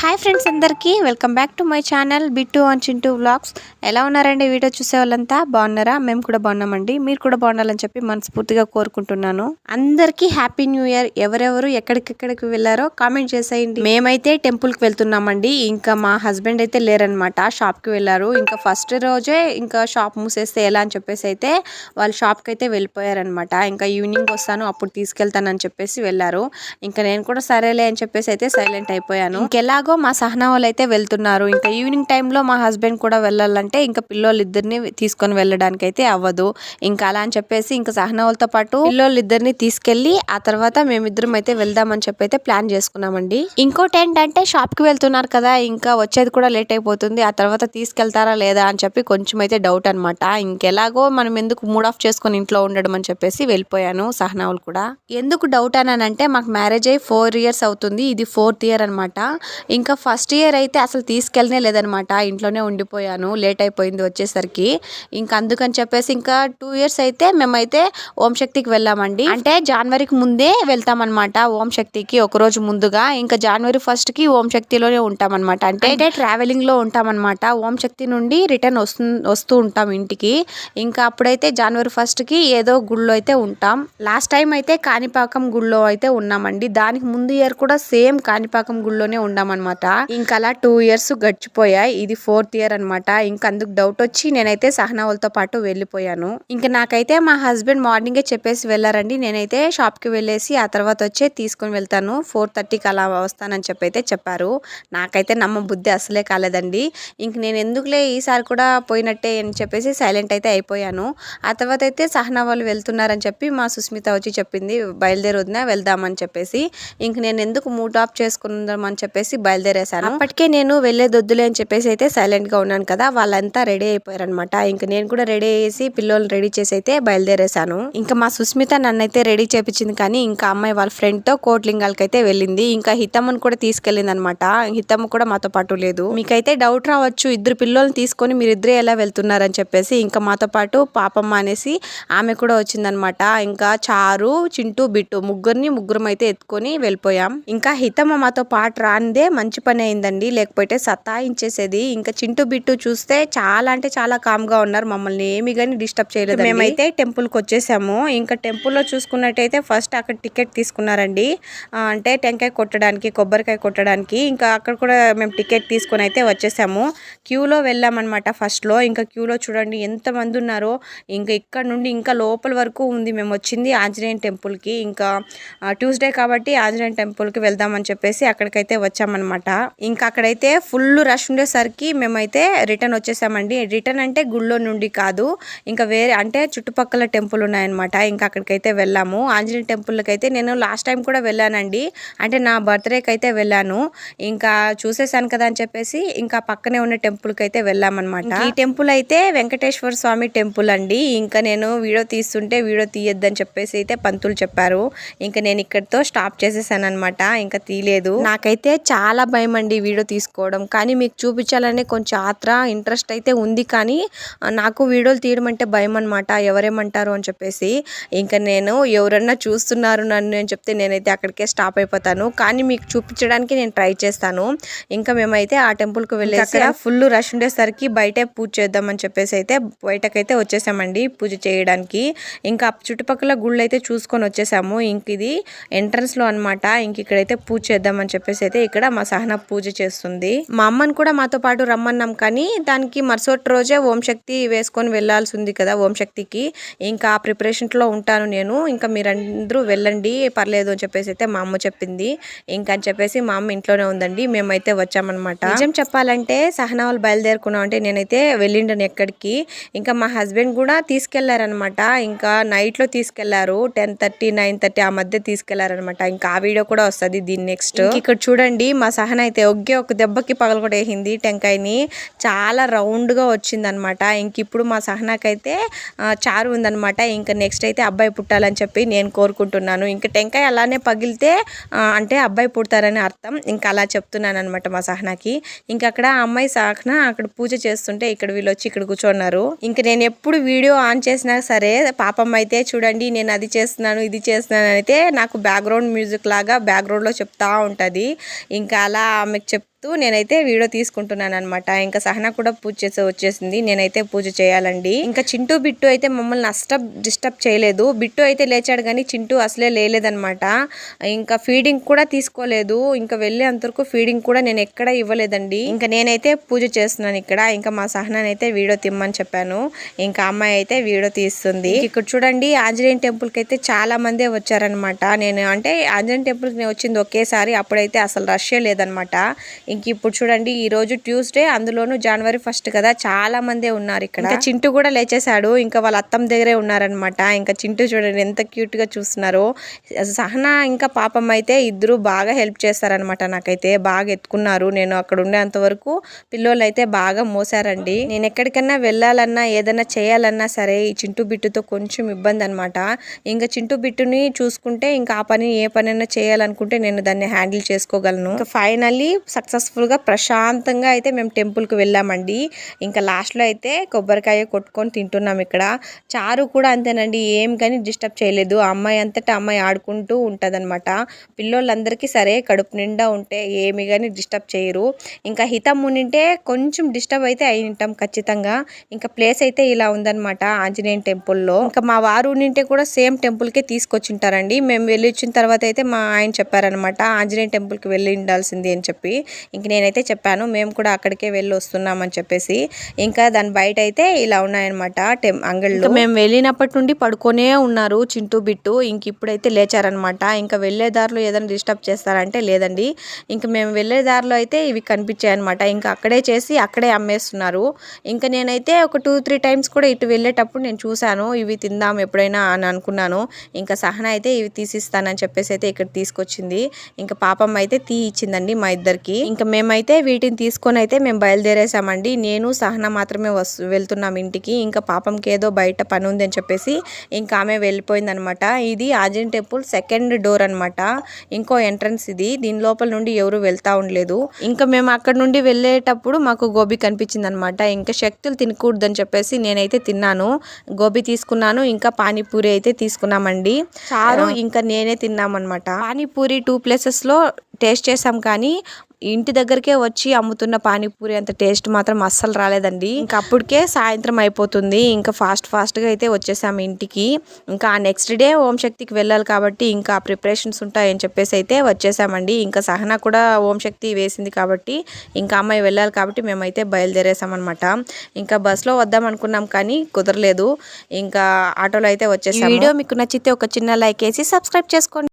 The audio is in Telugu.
హాయ్ ఫ్రెండ్స్ అందరికీ welcome back to my channel Bittu and Chintu vlogs. ఎలా ఉన్నారండి వీడియో చూసే వాళ్ళంతా బాగున్నారా? మేము కూడా బాగున్నామండి. మీరు కూడా బాగుండాలని చెప్పి మనస్ఫూర్తిగా కోరుకుంటున్నాను. అందరికీ హ్యాపీ న్యూ ఇయర్. ఎవరెవరు ఎక్కడికెక్కడికి వెళ్ళారో కామెంట్ చేసేయండి. మేమైతే టెంపుల్కి వెళ్తున్నామండి. ఇంకా మా హస్బెండ్ అయితే లేరనమాట షాప్కి వెళ్ళారు. ఇంకా ఫస్ట్ రోజే ఇంకా షాప్ మూసేస్తే ఎలా అని చెప్పేసి అయితే వాళ్ళు షాప్కి అయితే వెళ్ళిపోయారనమాట ఇంకా ఈవినింగ్ వస్తాను అప్పుడు తీసుకెళ్తానని చెప్పేసి వెళ్ళారు. ఇంకా నేను కూడా సరేలే అని చెప్పేసి అయితే సైలెంట్ అయిపోయాను. ఇంకెలాగో మా సహనా వాళ్ళు అయితే వెళ్తున్నారు. ఇంకా ఈవినింగ్ టైంలో మా హస్బెండ్ కూడా వెళ్ళాలంటే ఇంకా పిల్లోళ్ళు ఇద్దరిని తీసుకొని వెళ్ళడానికి అయితే అవ్వదు. ఇంకా అలా అని చెప్పేసి ఇంకా సహనా వాళ్ళతో పాటు పిల్లోళ్ళు ఇద్దరిని తీసుకెళ్ళి ఆ తర్వాత మేమిద్దరం అయితే వెళ్దామని చెప్పి అయితే ప్లాన్ చేసుకున్నామండి. ఇంకోటి ఏంటంటే షాప్కి వెళ్తున్నారు కదా ఇంకా వచ్చేది కూడా లేట్ అయిపోతుంది. ఆ తర్వాత తీసుకెళ్తారా లేదా అని చెప్పి కొంచెం అయితే డౌట్ అనమాట ఇంకెలాగో మనం ఎందుకు మూడ్ ఆఫ్ చేసుకొని ఇంట్లో ఉండడం అని చెప్పేసి వెళ్ళిపోయాను సహనా వాళ్ళు కూడా. ఎందుకు డౌట్ అన్నానంటే మాకు మ్యారేజ్ అయ్యి ఫోర్ ఇయర్స్ అవుతుంది. ఇది ఫోర్త్ ఇయర్ అనమాట ఇంకా ఫస్ట్ ఇయర్ అయితే అసలు తీసుకెళ్ళనే లేదనమాట. ఇంట్లోనే ఉండిపోయాను. లేట్ అయిపోయింది వచ్చేసరికి. ఇంకా అందుకని చెప్పేసి ఇంకా టూ ఇయర్స్ అయితే మేమైతే ఓం శక్తికి వెళ్ళామండి. అంటే జనవరికి ముందే వెళ్తామన్నమాట ఓం శక్తికి ఒక రోజు ముందుగా. ఇంకా జనవరి ఫస్ట్కి ఓం శక్తిలోనే ఉంటామన్నమాట అంటే అంటే ట్రావెలింగ్లో ఉంటామన్నమాట ఓం శక్తి నుండి రిటర్న్ వస్తు వస్తూ ఉంటాం ఇంటికి. ఇంకా అప్పుడైతే జనవరి ఫస్ట్కి ఏదో గుళ్ళో అయితే ఉంటాం. లాస్ట్ టైం అయితే కాణిపాకం గుళ్ళో అయితే ఉన్నామండి. దానికి ముందు ఇయర్ కూడా సేమ్ కాణిపాకం గుళ్ళోనే ఉన్నామన్నమాట ఇంకా అలా టూ ఇయర్స్ గడిచిపోయాయి. ఇది ఫోర్త్ ఇయర్ అన్నమాట. ఇంకా అందుకు డౌట్ వచ్చి నేనైతే సహనావులతో పాటు వెళ్ళిపోయాను. ఇంకా నాకైతే మా హస్బెండ్ మార్నింగే చెప్పేసి వెళ్ళారండి. నేనైతే షాప్కి వెళ్ళేసి ఆ తర్వాత వచ్చే తీసుకొని వెళ్తాను. ఫోర్ థర్టీకి అలా వస్తానని చెప్పి అయితే చెప్పారు. నాకైతే నమ్మ బుద్ధి అసలే కాలేదండి. ఇంక నేను ఎందుకులే ఈసారి కూడా పోయినట్టే అని చెప్పేసి సైలెంట్ అయితే అయిపోయాను. ఆ తర్వాత అయితే సహనా వాళ్ళు వెళ్తున్నారని చెప్పి మా సుస్మిత వచ్చి చెప్పింది. బయలుదేరి వదిన వెళ్దామని చెప్పేసి. ఇంక నేను ఎందుకు మూడ్ ఆఫ్ చేసుకుందామని చెప్పేసి బయలుదేరేశాను. అప్పటికే నేను వెళ్ళేదొద్దులే అని చెప్పేసి అయితే సైలెంట్గా ఉన్నాను కదా వాళ్ళంతా రెడీ అయిపోయారనమాట ఇంక నేను కూడా రెడీ అయ్యేసి పిల్లల్ని రెడీ చేసి అయితే బయలుదేరేశాను. ఇంకా మా సుస్మిత నన్నైతే రెడీ చేపించింది కానీ ఇంకా అమ్మాయి వాళ్ళ ఫ్రెండ్తో కోట్లింగాలకి అయితే వెళ్ళింది. ఇంకా హితమ్మను కూడా తీసుకెళ్ళింది అనమాట హితమ్మ కూడా మాతో పాటు లేదు. మీకైతే డౌట్ రావచ్చు ఇద్దరు పిల్లల్ని తీసుకొని మీరు ఇద్దరే ఎలా వెళ్తున్నారని చెప్పేసి ఇంకా మాతో పాటు పాపమ్మ అనేసి ఆమె కూడా వచ్చిందనమాట ఇంకా చారు చింటూ బిట్టు ముగ్గురిని ముగ్గురం అయితే ఎత్తుకొని వెళ్ళిపోయాం. ఇంకా హితమ్మ మాతో పాటు రానిదే మంచి పని అయిందండి. లేకపోతే సతాయించేసేది. ఇంకా చింటూ బిట్టు చూస్తే చాలా అంటే చాలా కామ్గా ఉన్నారు. మమ్మల్ని ఏమి కానీ డిస్టర్బ్ చేయలేదు మేమైతే టెంపుల్కి వచ్చేసాము. ఇంకా టెంపుల్లో చూసుకున్నట్టయితే ఫస్ట్ అక్కడ టికెట్ తీసుకున్నారండి. అంటే టెంకాయ కొట్టడానికి కొబ్బరికాయ కొట్టడానికి. ఇంకా అక్కడ కూడా మేము టికెట్ తీసుకొని అయితే వచ్చేసాము. క్యూలో వెళ్ళామన్నమాట ఫస్ట్లో. ఇంకా క్యూలో చూడండి ఎంతమంది ఉన్నారో. ఇంకా ఇక్కడ నుండి ఇంకా లోపల వరకు ఉంది. మేము వచ్చింది ఆంజనేయ టెంపుల్కి ఇంకా ట్యూస్డే కాబట్టి ఆంజనేయ టెంపుల్కి వెళ్దామని చెప్పేసి అక్కడికైతే వచ్చామన్నమాట. ఇంకా అక్కడైతే ఫుల్ రష్ ఉండేసరికి మేమైతే రిటర్న్ వచ్చేసామండి. రిటర్న్ అంటే గుళ్ళో నుండి కాదు ఇంకా వేరే అంటే చుట్టుపక్కల టెంపుల్ ఉన్నాయన్నమాట. ఇంకా అక్కడికైతే వెళ్ళాము. ఆంజనేయ టెంపుల్కి అయితే నేను లాస్ట్ టైం కూడా వెళ్ళానండి. అంటే నా బర్త్డేకి అయితే వెళ్ళాను. ఇంకా చూసేసాను కదా అని చెప్పేసి ఇంకా పక్కనే ఉన్న టెంపుల్కి అయితే వెళ్ళామన్నమాట. ఈ టెంపుల్ అయితే వెంకటేశ్వర స్వామి టెంపుల్ అండి. ఇంకా నేను వీడియో తీస్తుంటే వీడియో తీయొద్దని చెప్పేసి అయితే పంతులు చెప్పారు. ఇంకా నేను ఇక్కడితో స్టాప్ చేసేసాను అనమాట ఇంకా తీయలేదు. నాకైతే చాలా భయం అండి వీడియో తీసుకోవడం. కానీ మీకు చూపించాలనే కొంచెం ఆత్ర ఇంట్రెస్ట్ అయితే ఉంది. కానీ నాకు వీడియోలు తీయడం అంటే భయం అనమాట ఎవరేమంటారు అని చెప్పేసి. ఇంకా నేను ఎవరన్నా చూస్తున్నారు నన్ను అని చెప్తే నేనైతే అక్కడికే స్టాప్ అయిపోతాను. కానీ మీకు చూపించడానికి నేను ట్రై చేస్తాను. ఇంకా మేమైతే ఆ టెంపుల్కి వెళ్ళి అక్కడ ఫుల్ రష్ ఉండేసరికి బయటే పూజ చేద్దామని చెప్పేసి అయితే బయటకైతే వచ్చేసామండి పూజ చేయడానికి. ఇంకా చుట్టుపక్కల గుళ్ళు అయితే చూసుకొని వచ్చేసాము. ఇంక ఇది ఎంట్రన్స్లో అనమాట ఇంక ఇక్కడైతే పూజ చేద్దామని చెప్పేసి అయితే ఇక్కడ మా సహన పూజ చేస్తుంది. మా అమ్మని కూడా మాతో పాటు రమ్మన్నాం కానీ దానికి మరుసటి రోజే ఓం శక్తి వేసుకొని వెళ్ళాల్సి ఉంది కదా ఓం శక్తికి. ఇంకా ఆ ప్రిపరేషన్లో ఉంటాను నేను. ఇంకా మీరందరూ వెళ్ళండి పర్లేదు అని చెప్పేసి అయితే మా అమ్మ చెప్పింది. ఇంకా అని చెప్పేసి మా అమ్మ ఇంట్లోనే ఉందండి. మేమైతే వచ్చామన్నమాట. నిజం చెప్పాలంటే సహనా వాళ్ళు బయలుదేరుకున్నాం అంటే నేనైతే వెళ్ళిండను ఎక్కడికి. ఇంకా మా హస్బెండ్ కూడా తీసుకెళ్ళారనమాట ఇంకా నైట్లో తీసుకెళ్ళారు. టెన్ థర్టీ నైన్ థర్టీ ఆ మధ్య తీసుకెళ్ళారనమాట ఇంకా ఆ వీడియో కూడా వస్తుంది దీని నెక్స్ట్. ఇక్కడ చూడండి మా సహన అయితే ఒగ్గే ఒక దెబ్బకి పగలగొట్టేసింది టెంకాయని. చాలా రౌండ్గా వచ్చిందనమాట. ఇంక ఇప్పుడు మా సహనాకైతే చారు ఉందనమాట. ఇంకా నెక్స్ట్ అయితే అబ్బాయి పుట్టాలని చెప్పి నేను కోరుకుంటున్నాను. ఇంకా టెంకాయ అలానే పగిలితే అంటే అబ్బాయి పుడతారని అర్థం. ఇంకా అలా చెప్తున్నాను అనమాట మా సహనాకి. ఇంకా అక్కడ ఆ అమ్మాయి సహన అక్కడ పూజ చేస్తుంటే ఇక్కడ వీళ్ళు వచ్చి ఇక్కడ కూర్చున్నారు. ఇంకా నేను ఎప్పుడు వీడియో ఆన్ చేసినా సరే పాపం అయితే చూడండి నేను అది చేస్తున్నాను ఇది చేస్తున్నాను అయితే నాకు బ్యాక్గ్రౌండ్ మ్యూజిక్ లాగా బ్యాక్గ్రౌండ్లో చెప్తూ చెప్తా ఇంకా అలా ఆమెకు చెప్ చెప్తూ నేనైతే వీడియో తీసుకుంటున్నాను అనమాట ఇంకా సహన కూడా పూజ చేసి వచ్చేసింది. నేనైతే పూజ చేయాలండి. ఇంకా చింటూ బిట్టు అయితే మమ్మల్ని అస్టప్ డిస్టర్బ్ చేయలేదు. బిట్టు అయితే లేచాడు కానీ చింటూ అసలే లేలేదనమాట ఇంకా ఫీడింగ్ కూడా తీసుకోలేదు. ఇంకా వెళ్ళే అంతవరకు ఫీడింగ్ కూడా నేను ఎక్కడ ఇవ్వలేదండి. ఇంకా నేనైతే పూజ చేస్తున్నాను ఇక్కడ. ఇంకా మా సహనానైతే వీడియో తిమ్మని చెప్పాను. ఇంకా అమ్మాయి అయితే వీడియో తీస్తుంది. ఇక్కడ చూడండి ఆంజనేయ టెంపుల్కి అయితే చాలా మందే వచ్చారనమాట నేను అంటే ఆంజనేయ టెంపుల్కి నేను వచ్చింది ఒకేసారి. అప్పుడైతే అసలు రష్ లేదనమాట ఇంక ఇప్పుడు చూడండి ఈ రోజు ట్యూస్డే అందులోనూ జనవరి ఫస్ట్ కదా చాలా మందే ఉన్నారు ఇక్కడ. ఇంకా చింటూ కూడా లేచేశాడు ఇంకా వాళ్ళ అత్తమ్మ దగ్గరే ఉన్నారనమాట ఇంకా చింటూ చూడండి ఎంత క్యూట్గా చూస్తున్నారో. సహనా ఇంకా పాపం అయితే ఇద్దరు బాగా హెల్ప్ చేస్తారనమాట నాకైతే. బాగా ఎత్తుకున్నారు. నేను అక్కడ ఉండేంత వరకు పిల్లోళ్ళు అయితే బాగా మోసారండి. నేను ఎక్కడికన్నా వెళ్ళాలన్నా ఏదైనా చేయాలన్నా సరే ఈ చింటూ బిట్టుతో కొంచెం ఇబ్బంది అనమాట ఇంకా చింటూ బిట్టుని చూసుకుంటే ఇంకా ఆ పని ఏ పనైనా చేయాలనుకుంటే నేను దాన్ని హ్యాండిల్ చేసుకోగలను. ఇంకా ఫైనల్లీ సక్సెస్ సక్సెస్ఫుల్గా ప్రశాంతంగా అయితే మేము టెంపుల్కి వెళ్ళామండి. ఇంకా లాస్ట్లో అయితే కొబ్బరికాయ కొట్టుకొని తింటున్నాం ఇక్కడ. చారు కూడా అంతేనండి ఏం కానీ డిస్టర్బ్ చేయలేదు. అమ్మాయి అంతటా అమ్మాయి ఆడుకుంటూ ఉంటుందన్నమాట. పిల్లోళ్ళందరికీ సరే కడుపు నిండా ఉంటే ఏమి కానీ డిస్టర్బ్ చేయరు. ఇంకా హితం ఉండింటే కొంచెం డిస్టర్బ్ అయితే అయి ఉంటాం ఖచ్చితంగా. ఇంకా ప్లేస్ అయితే ఇలా ఉందన్నమాట ఆంజనేయ టెంపుల్లో. ఇంకా మా వారు ఉండింటే కూడా సేమ్ టెంపుల్కే తీసుకొచ్చింటారండి. మేము వెళ్ళి వచ్చిన తర్వాత అయితే మా ఆయన చెప్పారనమాట ఆంజనేయ టెంపుల్కి వెళ్ళి ఉండాల్సింది అని చెప్పి. ఇంక నేనైతే చెప్పాను మేము కూడా అక్కడికే వెళ్ళి వస్తున్నామని చెప్పేసి. ఇంకా దాని బయట అయితే ఇలా ఉన్నాయన్నమాట టెం అంగళ్ళు. మేము వెళ్ళినప్పటి నుండి పడుకొనే ఉన్నారు చింటూ బిట్టు. ఇంక ఇప్పుడైతే లేచారనమాట ఇంకా వెళ్ళే దారిలో ఏదైనా డిస్టర్బ్ చేస్తారంటే లేదండి. ఇంక మేము వెళ్ళే దారిలో అయితే ఇవి కనిపించాయి అనమాట ఇంకా అక్కడే చేసి అక్కడే అమ్మేస్తున్నారు. ఇంకా నేనైతే ఒక టూ త్రీ టైమ్స్ కూడా ఇటు వెళ్ళేటప్పుడు నేను చూశాను ఇవి తిందాం ఎప్పుడైనా అని అనుకున్నాను. ఇంకా సహన అయితే ఇవి తీసిస్తానని చెప్పేసి అయితే ఇక్కడ తీసుకొచ్చింది. ఇంకా పాపం అయితే తీ ఇచ్చిందండి మా ఇద్దరికి. ఇంకా మేమైతే వీటిని తీసుకొని అయితే మేము బయలుదేరేసామండి నేను సహన మాత్రమే వస్తు వెళ్తున్నాం ఇంటికి. ఇంకా పాపంకి ఏదో బయట పని ఉంది అని చెప్పేసి ఇంకా ఆమె వెళ్ళిపోయింది అనమాట ఇది ఆంజనేయ టెంపుల్ సెకండ్ డోర్ అన్నమాట ఇంకో ఎంట్రన్స్ ఇది. దీని లోపల నుండి ఎవరు వెళ్తా ఉండలేదు. ఇంకా మేము అక్కడ నుండి వెళ్ళేటప్పుడు మాకు గోబీ కనిపించింది అనమాట ఇంకా శక్తులు తినకూడదని చెప్పేసి నేనైతే తిన్నాను. గోబీ తీసుకున్నాను. ఇంకా పానీపూరి అయితే తీసుకున్నామండి. చారు ఇంకా నేనే తిన్నామన్నమాట పానీపూరి టూ ప్లేసెస్లో టేస్ట్ చేసాం కానీ ఇంటి దగ్గరికే వచ్చి అమ్ముతున్న పానీపూరి అంత టేస్ట్ మాత్రం అస్సలు రాలేదండి. ఇంకా అప్పటికే సాయంత్రం అయిపోతుంది. ఇంకా ఫాస్ట్ ఫాస్ట్గా అయితే వచ్చేసాము ఇంటికి. ఇంకా ఆ నెక్స్ట్ డే ఓం శక్తికి వెళ్ళాలి కాబట్టి ఇంకా ప్రిపరేషన్స్ ఉంటాయని చెప్పేసి అయితే వచ్చేసామండి. ఇంకా సహనా కూడా ఓం శక్తి వేసింది కాబట్టి ఇంకా అమ్మాయి వెళ్ళాలి కాబట్టి మేమైతే బయలుదేరేసామన్నమాట. ఇంకా బస్సులో వద్దాం అనుకున్నాం కానీ కుదరలేదు. ఇంకా ఆటోలో అయితే వచ్చేసాం వీడియో మీకు నచ్చితే ఒక చిన్న లైక్ వేసి సబ్స్క్రైబ్ చేసుకోండి.